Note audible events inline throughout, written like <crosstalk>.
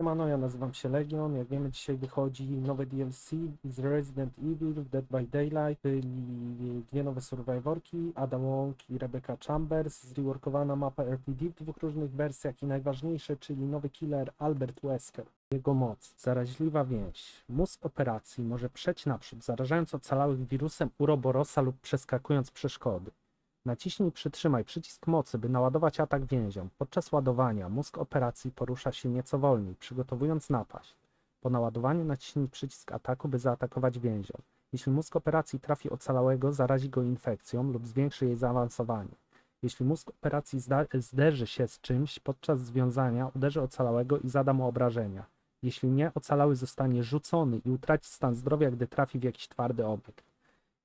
Siemano, ja nazywam się Legion. Jak wiemy, dzisiaj wychodzi nowe DLC z Resident Evil, Dead by Daylight, czyli dwie nowe survivorki, Ada Wong i Rebecca Chambers, zreworkowana mapa RPG w dwóch różnych wersjach i najważniejsze, czyli nowy killer Albert Wesker. Jego moc. Zaraźliwa więź. Mózg operacji może przeć naprzód, zarażając ocalałych wirusem Uroborosa lub przeskakując przeszkody. Naciśnij przytrzymaj przycisk mocy, by naładować atak więziom. Podczas ładowania mózg operacji porusza się nieco wolniej, przygotowując napaść. Po naładowaniu naciśnij przycisk ataku, by zaatakować więziom. Jeśli mózg operacji trafi ocalałego, zarazi go infekcją lub zwiększy jej zaawansowanie. Jeśli mózg operacji zderzy się z czymś podczas związania, uderzy ocalałego i zada mu obrażenia. Jeśli nie, ocalały zostanie rzucony i utraci stan zdrowia, gdy trafi w jakiś twardy obiekt.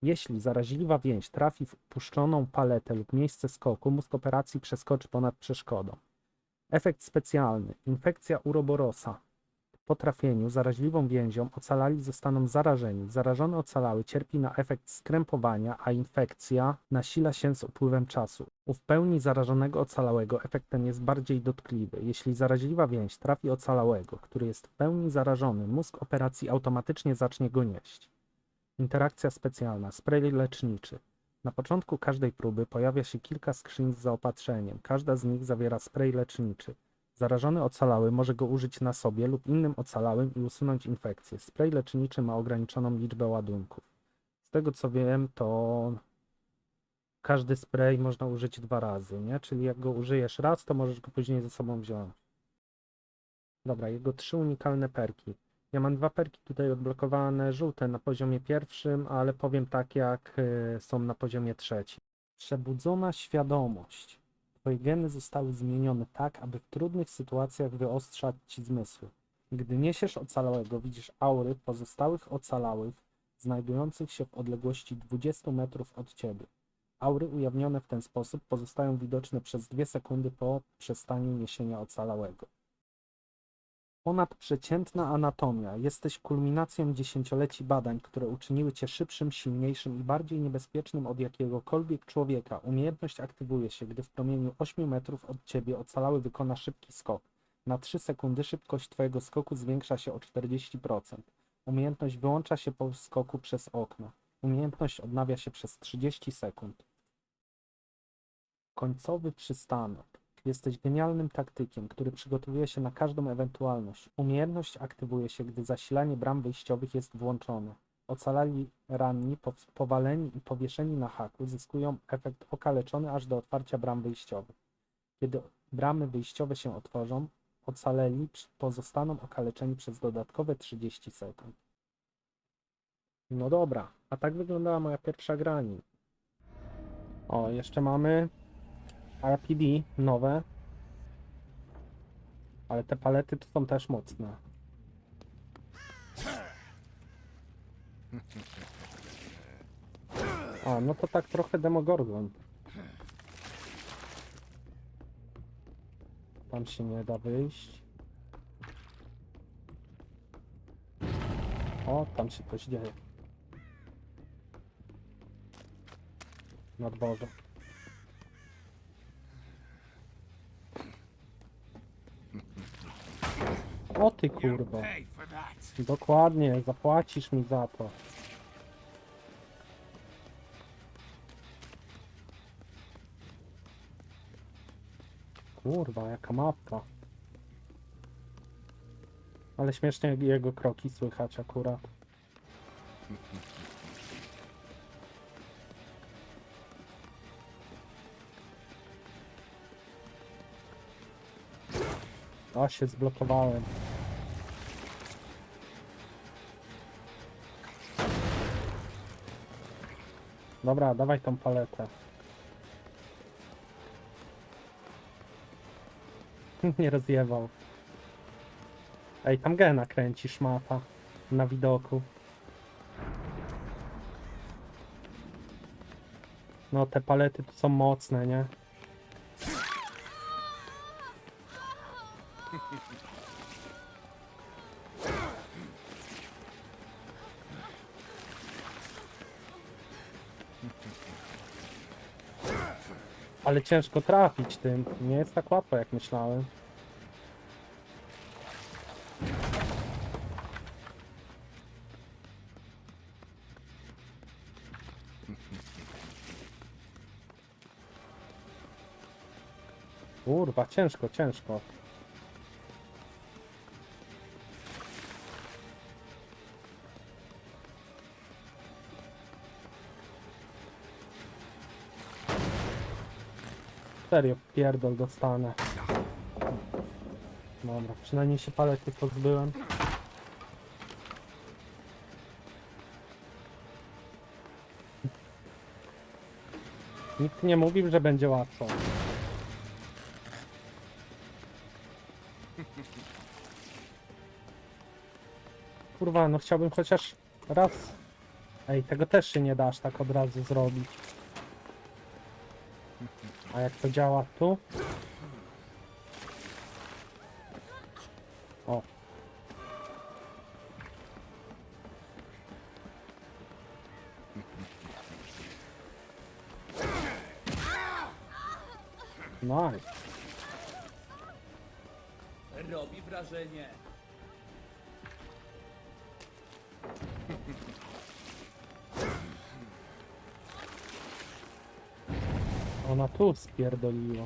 Jeśli zaraźliwa więź trafi w puszczoną paletę lub miejsce skoku, mózg operacji przeskoczy ponad przeszkodą. Efekt specjalny. Infekcja uroborosa. Po trafieniu zaraźliwą więzią ocalali zostaną zarażeni. Zarażony ocalały cierpi na efekt skrępowania, a infekcja nasila się z upływem czasu. U w pełni zarażonego ocalałego efekt ten jest bardziej dotkliwy. Jeśli zaraźliwa więź trafi ocalałego, który jest w pełni zarażony, mózg operacji automatycznie zacznie go nieść. Interakcja specjalna. Spray leczniczy. Na początku każdej próby pojawia się kilka skrzyń z zaopatrzeniem. Każda z nich zawiera spray leczniczy. Zarażony ocalały może go użyć na sobie lub innym ocalałym i usunąć infekcję. Spray leczniczy ma ograniczoną liczbę ładunków. Z tego co wiem, to każdy spray można użyć dwa razy, nie? Czyli jak go użyjesz raz, to możesz go później ze sobą wziąć. Dobra, jego trzy unikalne perki. Ja mam dwa perki tutaj odblokowane, żółte na poziomie pierwszym, ale powiem tak jak y, są na poziomie trzecim. Przebudzona świadomość. Twoje geny zostały zmienione tak, aby w trudnych sytuacjach wyostrzać ci zmysły. Gdy niesiesz ocalałego, widzisz aury pozostałych ocalałych, znajdujących się w odległości 20 metrów od ciebie. Aury ujawnione w ten sposób pozostają widoczne przez 2 sekundy po przestaniu niesienia ocalałego. Ponadprzeciętna anatomia. Jesteś kulminacją dziesięcioleci badań, które uczyniły cię szybszym, silniejszym i bardziej niebezpiecznym od jakiegokolwiek człowieka. Umiejętność aktywuje się, gdy w promieniu 8 metrów od ciebie ocalały wykona szybki skok. Na 3 sekundy szybkość twojego skoku zwiększa się o 40%. Umiejętność wyłącza się po skoku przez okno. Umiejętność odnawia się przez 30 sekund. Końcowy przystanek. Jesteś genialnym taktykiem, który przygotowuje się na każdą ewentualność. Umiejętność aktywuje się, gdy zasilanie bram wyjściowych jest włączone. Ocalali ranni, pow- powaleni i powieszeni na haku zyskują efekt okaleczony aż do otwarcia bram wyjściowych. Kiedy bramy wyjściowe się otworzą, ocaleli przy- pozostaną okaleczeni przez dodatkowe 30 sekund. No dobra, a tak wyglądała moja pierwsza gra nim. O, jeszcze mamy RPD nowe. Ale te palety są też mocne. A, no to tak trochę Demogorgon. Tam się nie da wyjść. O, tam się coś dzieje. Na dworze. O ty kurwa. Dokładnie, zapłacisz mi za to. Kurwa, jaka mapka. Ale śmiesznie jego kroki słychać akurat. O, się zblokowałem. Dobra, dawaj tą paletę. <laughs> Nie rozjebał. Ej, tam gena kręci szmata. Na widoku. No, te palety tu są mocne, nie? Ale ciężko trafić tym. Nie jest tak łatwo jak myślałem. Kurwa, ciężko, ciężko. Serio, pierdol dostanę. Dobra, przynajmniej się palety pozbyłem. Nikt nie mówił, że będzie łatwo. Kurwa, no chciałbym chociaż raz. Ej, tego też się nie dasz tak od razu zrobić. A jak to działa tu? O. Nice. Robi wrażenie. Ona tu spierdoliła.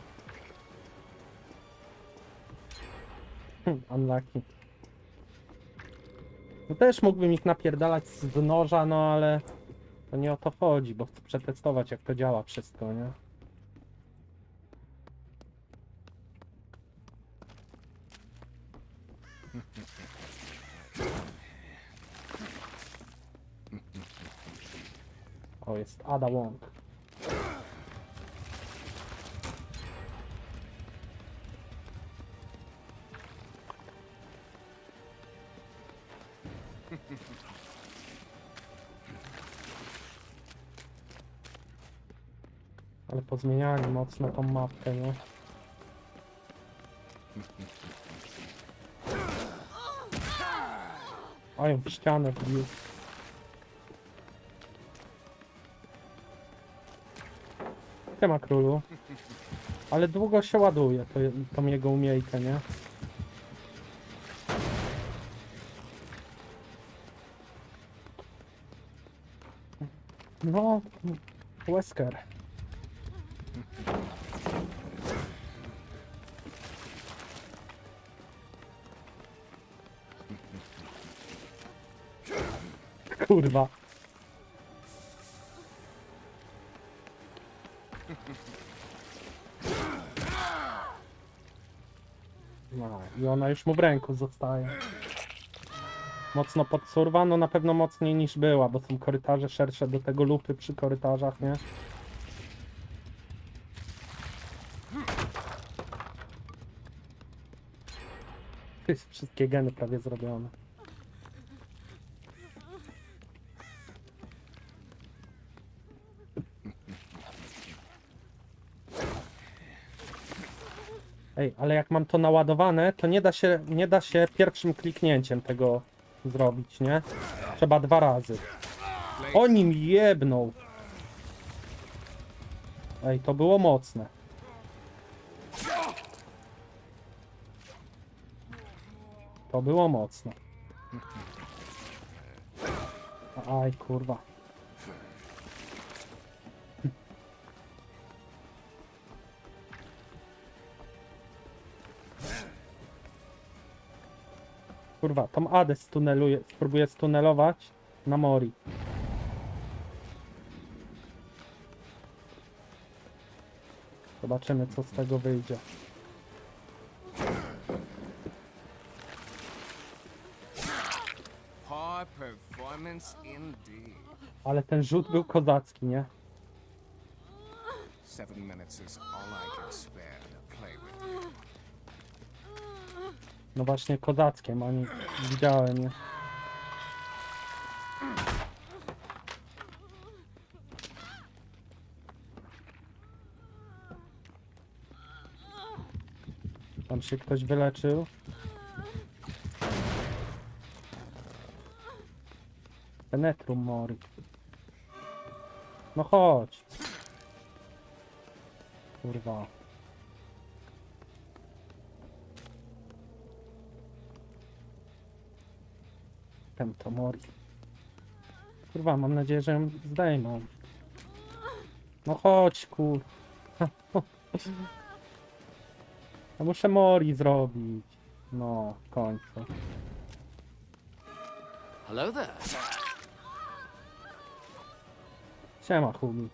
Hm, unlucky. No też mógłbym ich napierdalać z noża, no ale to nie o to chodzi, bo chcę przetestować jak to działa wszystko, nie? O, jest Ada Wong. Ale pozmieniali mocno tą mapkę, nie? Ją w ścianę wbił. Królu. Ale długo się ładuje to, tą jego umiejkę, nie? No, Wesker. Kurwa. No, i ona już mu w ręku zostaje. Mocno podsurwa, no na pewno mocniej niż była, bo są korytarze szersze do tego lupy przy korytarzach, nie? Wszystkie geny prawie zrobione. Ej, ale jak mam to naładowane, to nie da się, nie da się pierwszym kliknięciem tego zrobić, nie? Trzeba dwa razy. Oni mi jebną. Ej, to było mocne. To było mocne. Aj, kurwa. Kurwa, tą Adę stuneluje, spróbuję stunelować na Mori. Zobaczymy, co z tego wyjdzie. Ale ten rzut był kozacki, nie? Seven minutes is all I can spare to play with you. No właśnie kozackiem, ani widziałem, nie? Tam się ktoś wyleczył. Penetrum mori. No chodź. Kurwa. Temto mori. Kurwa, mam nadzieję, że ją zdejmą. No chodź, kur... <laughs> Ja muszę Mori zrobić. No, w końcu. Hello there. Siema, Humi.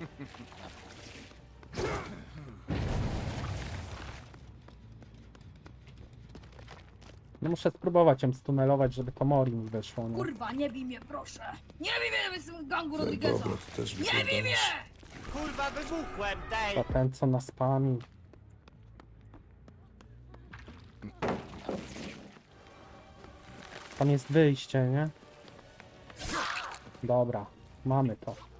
<laughs> No muszę spróbować ją stunelować, żeby to Mori mi wyszło, nie? Kurwa, nie bij mnie, proszę! Nie bij mnie, jestem w gangu Rodrigueza! Dobra, też Nie bij mnie! Kurwa, wybuchłem, tej! To ten, co nas spami. Tam jest wyjście, nie? Dobra, mamy to.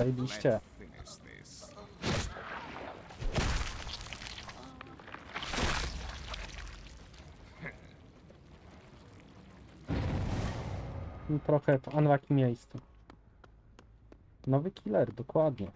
Zajebiście. I Trochę w unlucky miejscu. Nowy killer, dokładnie.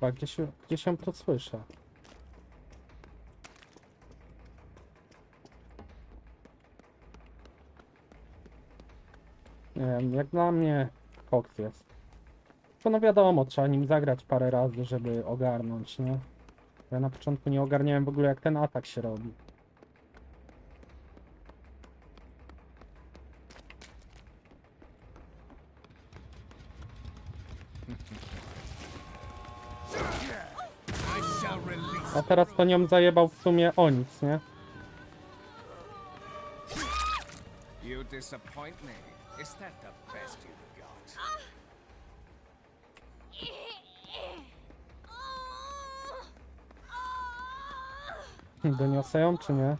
A gdzieś, gdzieś ją tu słyszę. Nie wiem, jak dla mnie koks jest. To no wiadomo, trzeba nim zagrać parę razy, żeby ogarnąć, nie? Ja na początku nie ogarniałem w ogóle jak ten atak się robi. A teraz to nią zajebał w sumie o nic, nie? You disappoint me. Is that the best you've got? Doniosę ją, czy nie?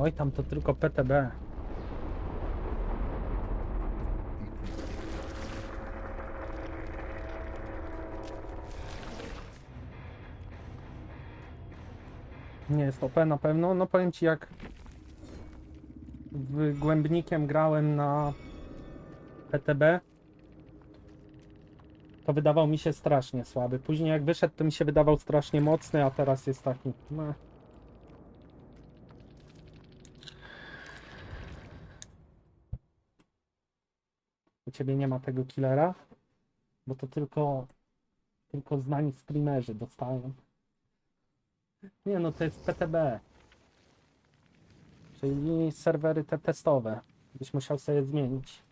Oj, tam to tylko PTB. Nie jest OP na pewno. No powiem ci jak w głębnikiem grałem na PTB to wydawał mi się strasznie słaby. Później jak wyszedł to mi się wydawał strasznie mocny, a teraz jest taki meh. Ciebie nie ma tego killera? Bo to tylko tylko znani streamerzy dostają. Nie no, to jest PTB. Czyli serwery te testowe. Byś musiał sobie zmienić.